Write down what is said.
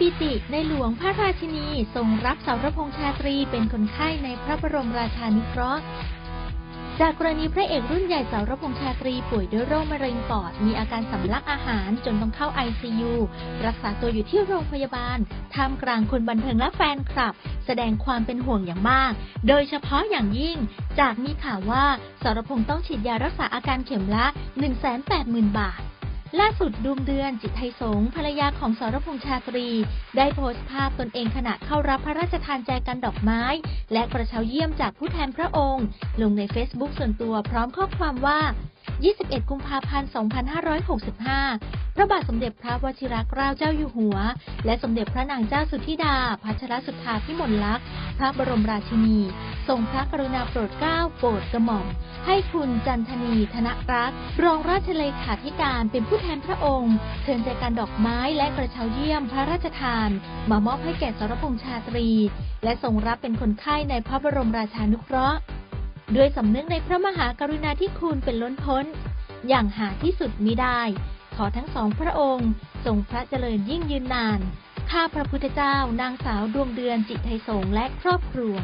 ปิติในหลวงพระราชินีทรงรับสารพงษ์ชาตรีเป็นคนไข้ในพระบรมราชานุเคราะห์จากกรณีพระเอกรุ่นใหญ่สารพงษ์ชาตรีป่วยด้วยโรคมะเร็งปอด มีอาการสำลักอาหารจนต้องเข้า ICU รักษาตัวอยู่ที่โรงพยาบาลท่ามกลางคนบันเทิงและแฟนคลับ แสดงความเป็นห่วงอย่างมาก โดยเฉพาะอย่างยิ่ง จากมีข่าวว่าสารพงษ์ต้องฉีดยารักษาอาการเข็มละ 180,000 บาท ล่าสุดดูมเดือนจิตไทยสงภรรยาของสรพงษ์ชาตรี ได้โพสต์ภาพตนเองขณะเข้ารับพระราชทานแจกันดอกไม้ และกระเช้าเยี่ยมจากผู้แทนพระองค์ ลงใน Facebook ส่วนตัวพร้อมข้อความว่า 21 กุมภาพันธ์ 2565 พระบาทสมเด็จพระวชิรเกล้าเจ้าอยู่หัว และสมเด็จพระนางเจ้าสุธิดา พัชรสุธาพิมลลักษณ์ พระบรมราชินี ทรงพระกรุณาโปรดเกล้าโปรดกระหม่อม ให้คุณจันทนีธนรักษ์รองราชเลขาธิการเป็นผู้แทนพระองค์เชิญใจการดอกไม้และกระเช้าเยี่ยมพระราชทาน มามอบให้แก่สรพงษ์ชาตรี และทรงรับเป็นคนไข้ในพระบรมราชานุเคราะห์ด้วยสำนึกในพระมหากรุณาธิคุณเป็นล้นพ้น อย่างหาที่สุดมิได้ ขอทั้งสองพระองค์ทรงพระเจริญยิ่งยืนนาน ข้าพระพุทธเจ้านางสาวดวงเดือนจิตไทยสงและครอบครัว